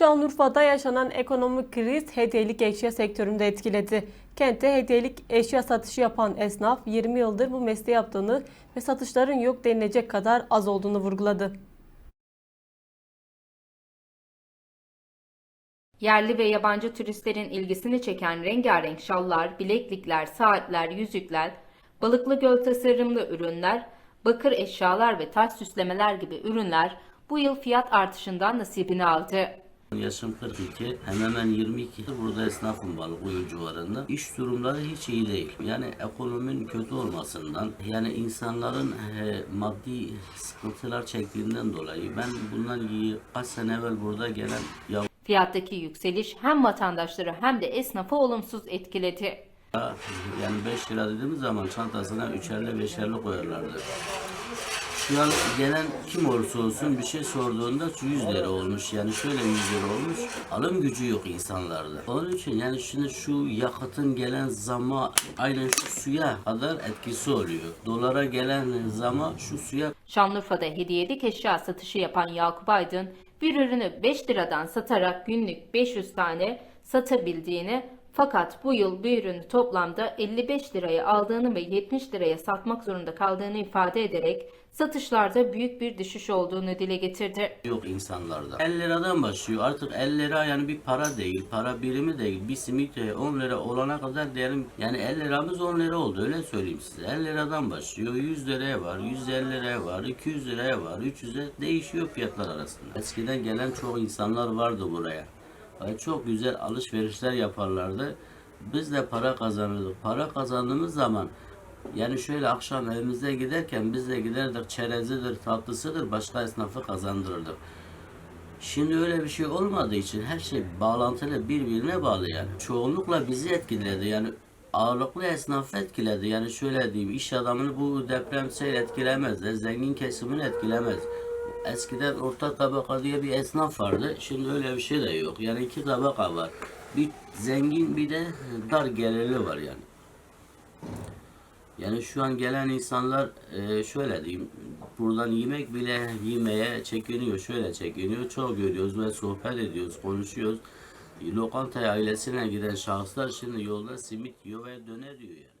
Şanlıurfa'da yaşanan ekonomik kriz hediyelik eşya sektöründe etkiledi. Kentte hediyelik eşya satışı yapan esnaf 20 yıldır bu mesleği yaptığını ve satışların yok denilecek kadar az olduğunu vurguladı. Yerli ve yabancı turistlerin ilgisini çeken rengarenk şallar, bileklikler, saatler, yüzükler, balıklı göl tasarımlı ürünler, bakır eşyalar ve taş süslemeler gibi ürünler bu yıl fiyat artışından nasibini aldı. Yaşım 42, hemen hemen 22 yıl burada esnafım Balıklıoyu civarında. İş durumları hiç iyi değil. Yani ekonominin kötü olmasından, yani insanların e, maddi sıkıntılar çektiğinden dolayı ben bundan iyi kaç sene evvel burada gelen yav Fiyattaki yükseliş hem vatandaşları hem de esnafı olumsuz etkiledi. yani 5 lira dediğimiz zaman çantasına 3'erli 5'erli koyarlardı. Şu an gelen kim olursa olsun bir şey sorduğunda şu 100 lira olmuş. Yani şöyle 100 lira olmuş. Alım gücü yok insanlarda. Onun için yani şimdi şu yakıtın gelen zama aynen şu suya kadar etkisi oluyor. Dolara gelen zama şu suya Şanlıurfa'da hediyelik eşya satışı yapan Yakup Aydın bir ürünü 5 liradan satarak günlük 500 tane satabildiğini fakat bu yıl bir ürünü toplamda 55 liraya aldığını ve 70 liraya satmak zorunda kaldığını ifade ederek satışlarda büyük bir düşüş olduğunu dile getirdi. yok insanlarda. 50 liradan başlıyor. Artık 50 lira yani bir para değil. Para birimi değil. Bir simit de 10 lira olana kadar diyelim yani 50 liramız 10 lira oldu öyle söyleyeyim size. 50 liradan başlıyor. 100 liraya var, 150 liraya var, 200 liraya var, 300'e değişiyor fiyatlar arasında. Eskiden gelen çok insanlar vardı buraya. Çok güzel alışverişler yaparlardı. Biz de para kazanırdık. Para kazandığımız zaman yani şöyle akşam evimize giderken biz de giderdik çerezidir, tatlısıdır başka esnafı kazandırırdık. Şimdi öyle bir şey olmadığı için her şey bağlantılı birbirine bağlı yani. Çoğunlukla bizi etkiledi yani ağırlıklı esnafı etkiledi. Yani şöyle diyeyim iş adamını bu deprem seyir etkilemez de zengin kesimini etkilemez. Eskiden orta tabaka diye bir esnaf vardı. Şimdi öyle bir şey de yok. Yani iki tabaka var. Bir zengin bir de dar gelirli var yani. Yani şu an gelen insanlar e, şöyle diyeyim buradan yemek bile yemeye çekiniyor şöyle çekiniyor çok görüyoruz ve sohbet ediyoruz konuşuyoruz lokantaya ailesine giden şahıslar şimdi yolda simit yiyor ve döner yiyor yani.